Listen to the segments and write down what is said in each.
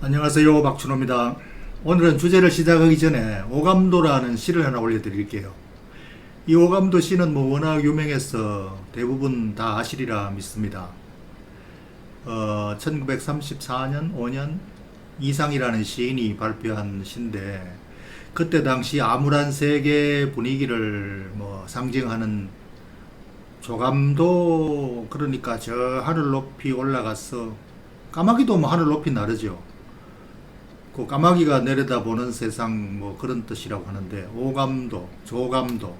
안녕하세요 박준호입니다. 오늘은 주제를 시작하기 전에 오감도라는 시를 하나 올려드릴게요. 이 오감도 시는 뭐 워낙 유명해서 대부분 다 아시리라 믿습니다. 어, 1934년 5년 이상이라는 시인이 발표한 시인데 그때 당시 암울한 세계 분위기를 뭐 상징하는 조감도 그러니까 저 하늘 높이 올라가서 까마귀도 뭐 하늘 높이 나르죠. 그 까마귀가 내려다보는 세상 뭐 그런 뜻이라고 하는데 오감도, 조감도.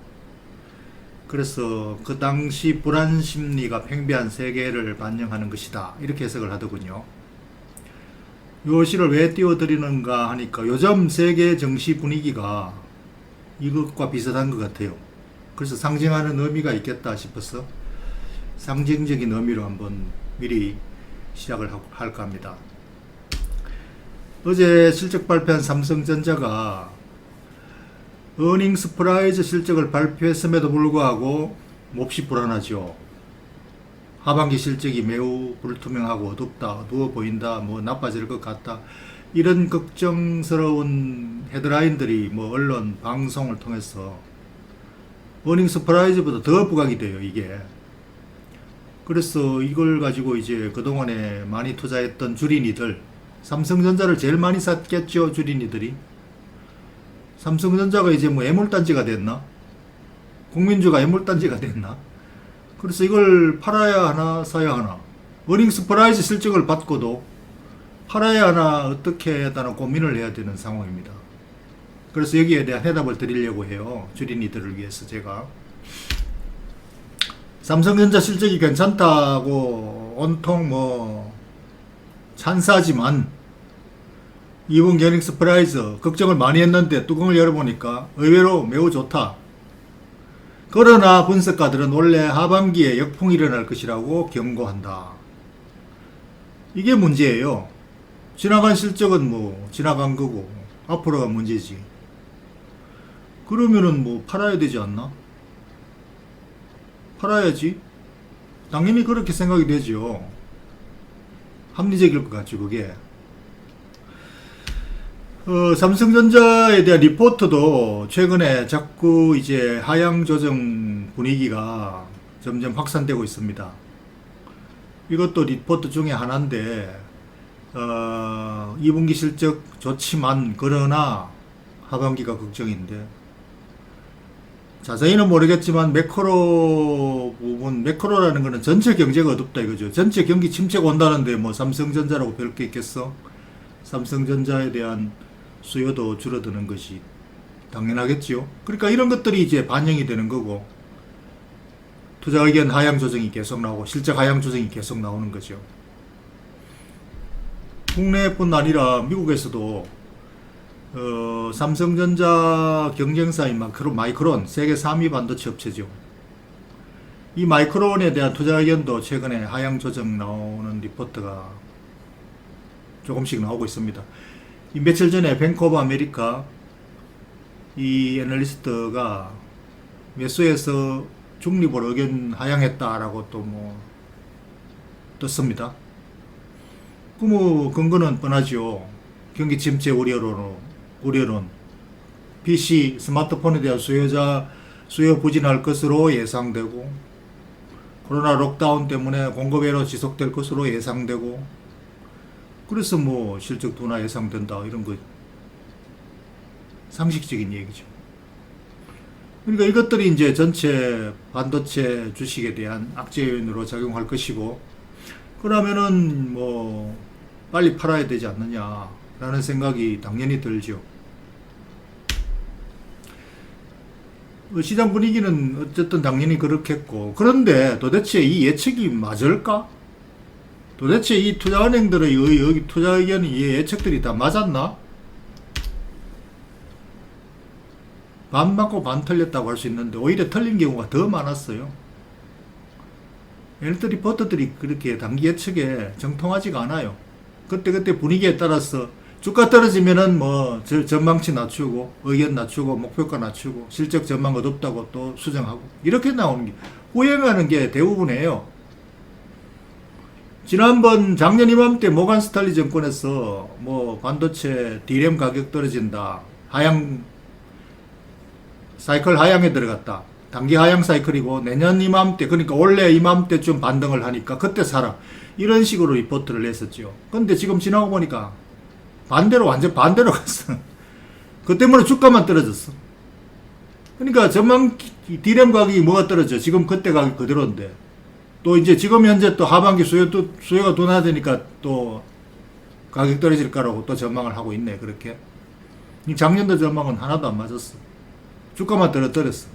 그래서 그 당시 불안 심리가 팽배한 세계를 반영하는 것이다. 이렇게 해석을 하더군요. 요 시를 왜 띄워드리는가 하니까 요즘 세계 정시 분위기가 이것과 비슷한 것 같아요. 그래서 상징하는 의미가 있겠다 싶어서 상징적인 의미로 한번 미리 시작을 하- 할까 합니다. 어제 실적 발표한 삼성전자가 어닝 스프라이즈 실적을 발표했음에도 불구하고 몹시 불안하죠. 하반기 실적이 매우 불투명하고 어둡다, 어두워 보인다, 뭐 나빠질 것 같다. 이런 걱정스러운 헤드라인들이 뭐 언론, 방송을 통해서 어닝 스프라이즈보다 더 부각이 돼요, 이게. 그래서 이걸 가지고 이제 그동안에 많이 투자했던 주린이들, 삼성전자를 제일 많이 샀겠죠, 주린이들이. 삼성전자가 이제 뭐 애물단지가 됐나? 국민주가 애물단지가 됐나? 그래서 이걸 팔아야 하나, 사야 하나. 어닝 스프라이즈 실적을 받고도 팔아야 하나, 어떻게 해야 하나 고민을 해야 되는 상황입니다. 그래서 여기에 대한 해답을 드리려고 해요. 주린이들을 위해서 제가. 삼성전자 실적이 괜찮다고 온통 뭐 찬사지만 이번 게닉 스프라이즈 걱정을 많이 했는데 뚜껑을 열어보니까 의외로 매우 좋다. 그러나 분석가들은 원래 하반기에 역풍이 일어날 것이라고 경고한다. 이게 문제예요. 지나간 실적은 뭐 지나간 거고 앞으로가 문제지. 그러면은 뭐 팔아야 되지 않나? 팔아야지. 당연히 그렇게 생각이 되죠. 합리적일 것 같죠, 그게. 어, 삼성전자에 대한 리포트도 최근에 자꾸 이제 하향 조정 분위기가 점점 확산되고 있습니다. 이것도 리포트 중에 하나인데, 어, 2분기 실적 좋지만, 그러나 하반기가 걱정인데, 자세히는 모르겠지만 매크로 부분 매크로라는 거는 전체 경제가 어둡다 이거죠. 전체 경기 침체가 온다는데 뭐 삼성전자라고 별 게 있겠어? 삼성전자에 대한 수요도 줄어드는 것이 당연하겠지요. 그러니까 이런 것들이 이제 반영이 되는 거고 투자 의견 하향 조정이 계속 나오고 실적 하향 조정이 계속 나오는 거죠. 국내뿐 아니라 미국에서도 어, 삼성전자 경쟁사인 마이크로, 마이크론 세계 3위 반도체 업체죠. 이 마이크론에 대한 투자 의견도 최근에 하향 조정 나오는 리포트가 조금씩 나오고 있습니다. 이 며칠 전에 뱅크 오브 아메리카 이 애널리스트가 매수에서 중립을 의견 하향했다라고 또 뭐 떴습니다. 그뭐 근거는 뻔하죠. 경기 침체 우려로 우려론 PC 스마트폰에 대한 수요자 수요 부진할 것으로 예상되고 코로나 록다운 때문에 공급 외로 지속될 것으로 예상되고 그래서 뭐 실적 둔화 예상된다 이런 거 상식적인 얘기죠. 그러니까 이것들이 이제 전체 반도체 주식에 대한 악재 요인으로 작용할 것이고 그러면은 뭐 빨리 팔아야 되지 않느냐라는 생각이 당연히 들죠. 시장 분위기는 어쨌든 당연히 그렇겠고 그런데 도대체 이 예측이 맞을까? 도대체 이 투자은행들의 의- 여기 투자 의견이 이 예측들이 다 맞았나? 반 맞고 반 틀렸다고 할 수 있는데 오히려 틀린 경우가 더 많았어요. 엘트 리포터들이 그렇게 단기 예측에 정통하지가 않아요. 그때그때 분위기에 따라서 주가 떨어지면은 뭐 저- 전망치 낮추고 의견 낮추고 목표가 낮추고 실적 전망 어둡다고 또 수정하고 이렇게 나오는 게 후행하는 게 대부분이에요. 지난번 작년 이맘때 모간 스탈리 정권에서 뭐 반도체 디램 가격 떨어진다. 하향 사이클 하향에 들어갔다. 단기 하향 사이클이고 내년 이맘때 그러니까 올해 이맘때쯤 반등을 하니까 그때 사라. 이런 식으로 리포트를 했었죠. 근데 지금 지나고 보니까 반대로 완전 반대로 갔어. 그 때문에 주가만 떨어졌어. 그러니까 전망 디램 가격이 뭐가 떨어져? 지금 그때 가격 그대로인데. 또 이제 지금 현재 또 하반기 수요 또 수요가 둔화 되니까 또 가격 떨어질 거라고 또 전망을 하고 있네 그렇게. 이 작년도 전망은 하나도 안 맞았어. 주가만 떨어뜨렸어.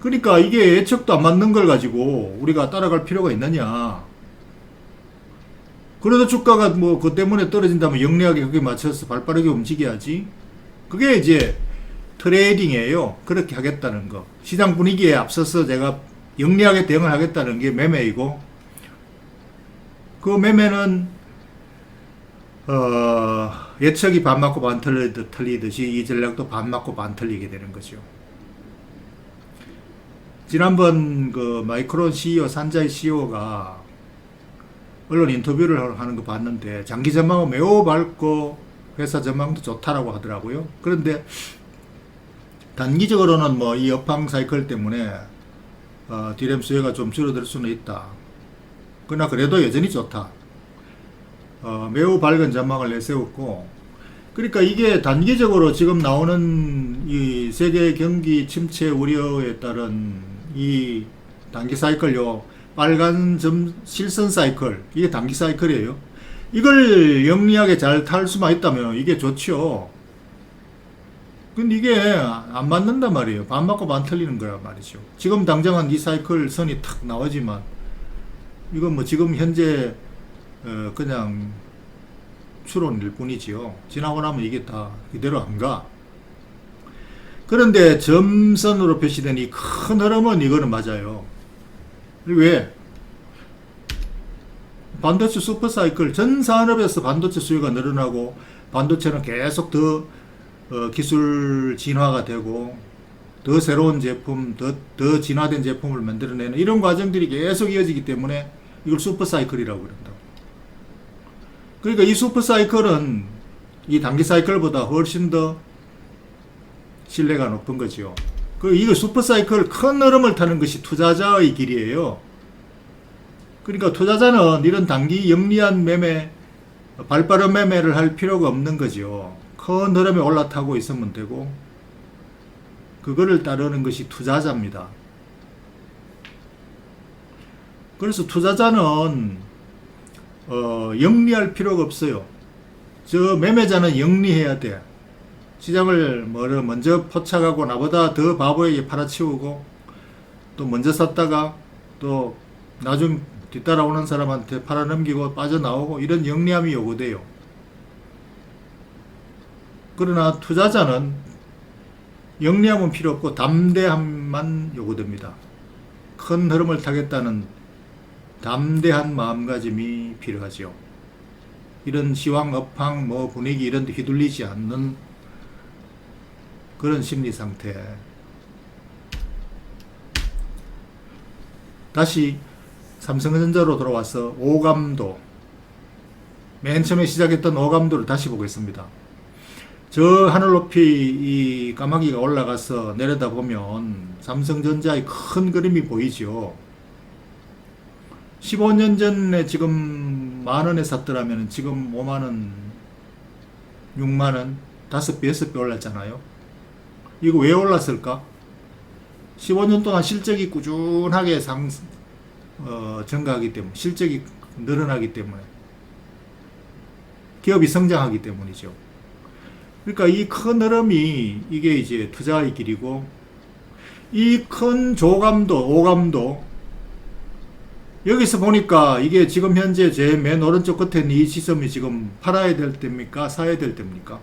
그러니까 이게 예측도 안 맞는 걸 가지고 우리가 따라갈 필요가 있느냐. 그래도 주가가 뭐 그 때문에 떨어진다면 영리하게 그게 맞춰서 발빠르게 움직여야지. 그게 이제 트레이딩이에요. 그렇게 하겠다는 거. 시장 분위기에 앞서서 제가 영리하게 대응을 하겠다는 게 매매이고, 그 매매는, 어, 예측이 반 맞고 반 틀리듯 틀리듯이 이 전략도 반 맞고 반 틀리게 되는 거죠. 지난번 그 마이크론 CEO, 산자이 CEO가 언론 인터뷰를 하는 거 봤는데 장기 전망은 매우 밝고 회사 전망도 좋다라고 하더라고요. 그런데 단기적으로는 뭐 이 업황 사이클 때문에 어, 디램 수요가 좀 줄어들 수는 있다. 그러나 그래도 여전히 좋다. 어, 매우 밝은 전망을 내세웠고, 그러니까 이게 단기적으로 지금 나오는 이 세계 경기 침체 우려에 따른 이 단기 사이클요, 빨간 점 실선 사이클, 이게 단기 사이클이에요. 이걸 영리하게 잘 탈 수만 있다면 이게 좋죠. 근데 이게 안 맞는단 말이에요. 반 맞고 반 틀리는 거란 말이죠. 지금 당장은 이 사이클 선이 탁 나오지만 이건 뭐 지금 현재 어 그냥 추론일 뿐이지요. 지나고 나면 이게 다 이대로 안 가. 그런데 점선으로 표시된 이 큰 흐름은 이거는 맞아요. 왜? 반도체 슈퍼사이클 전 산업에서 반도체 수요가 늘어나고 반도체는 계속 더 어, 기술 진화가 되고 더 새로운 제품, 더, 더 진화된 제품을 만들어내는 이런 과정들이 계속 이어지기 때문에 이걸 슈퍼사이클이라고 그런다. 그러니까 이 슈퍼사이클은 이 단기 사이클보다 훨씬 더 신뢰가 높은 거죠. 그 이거 슈퍼사이클 큰 흐름을 타는 것이 투자자의 길이에요. 그러니까 투자자는 이런 단기 영리한 매매, 발빠른 매매를 할 필요가 없는 거죠. 큰 흐름에 올라타고 있으면 되고, 그거를 따르는 것이 투자자입니다. 그래서 투자자는 어, 영리할 필요가 없어요. 저 매매자는 영리해야 돼. 시장을 먼저 포착하고 나보다 더 바보에게 팔아치우고 또 먼저 샀다가 또 나중 뒤따라오는 사람한테 팔아넘기고 빠져나오고 이런 영리함이 요구돼요. 그러나 투자자는 영리함은 필요 없고 담대함만 요구됩니다. 큰 흐름을 타겠다는 담대한 마음가짐이 필요하죠. 이런 시황, 업황, 뭐 분위기 이런 데 휘둘리지 않는 그런 심리 상태. 다시 삼성전자로 돌아와서 오감도 맨 처음에 시작했던 오감도를 다시 보겠습니다. 저 하늘 높이 이 까마귀가 올라가서 내려다 보면 삼성전자의 큰 그림이 보이죠. 15년 전에 지금 만 원에 샀더라면 지금 5만 원, 6만 원, 5배, 6배 올랐잖아요. 이거 왜 올랐을까? 15년 동안 실적이 꾸준하게 상, 어, 증가하기 때문에, 실적이 늘어나기 때문에, 기업이 성장하기 때문이죠. 그러니까 이 큰 흐름이 이게 이제 투자의 길이고, 이 큰 조감도, 오감도, 여기서 보니까 이게 지금 현재 제 맨 오른쪽 끝에 있는 이 지점이 지금 팔아야 될 때입니까? 사야 될 때입니까?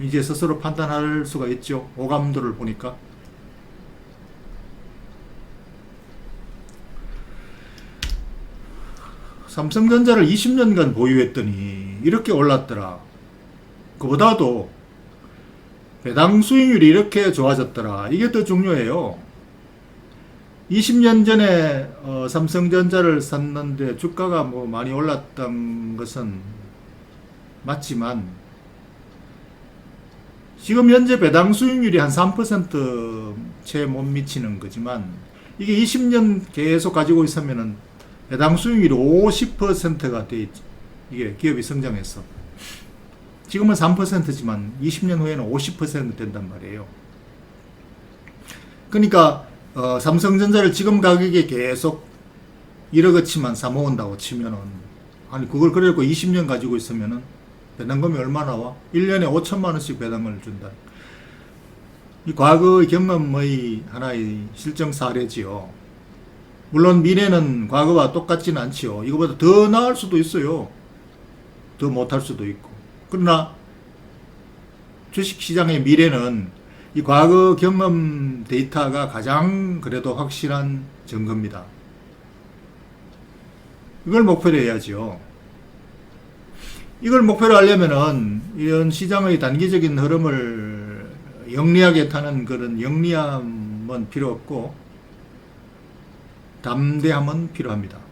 이제 스스로 판단할 수가 있죠. 오감도를 보니까. 삼성전자를 20년간 보유했더니 이렇게 올랐더라. 그보다도 배당 수익률이 이렇게 좋아졌더라. 이게 더 중요해요. 20년 전에 어, 삼성전자를 샀는데 주가가 뭐 많이 올랐던 것은 맞지만 지금 현재 배당 수익률이 한 3%채 못 미치는 거지만 이게 20년 계속 가지고 있으면은 배당 수익률이 50%가 돼 있지. 이게 기업이 성장해서 지금은 3%지만 20년 후에는 50% 된단 말이에요. 그러니까 어, 삼성전자를 지금 가격에 계속 1억어치만 사모은다고 치면은 아니 그걸 그래고 20년 가지고 있으면은 배당금이 얼마 나와? 1년에 5천만 원씩 배당을 준다. 이 과거의 경험의 하나의 실정 사례지요. 물론 미래는 과거와 똑같지는 않지요. 이거보다 더 나을 수도 있어요. 더 못할 수도 있고. 그러나 주식시장의 미래는 이 과거 경험 데이터가 가장 그래도 확실한 증거입니다. 이걸 목표로 해야지요. 이걸 목표로 하려면은 이런 시장의 단기적인 흐름을 영리하게 타는 그런 영리함은 필요 없고 담대함은 필요합니다.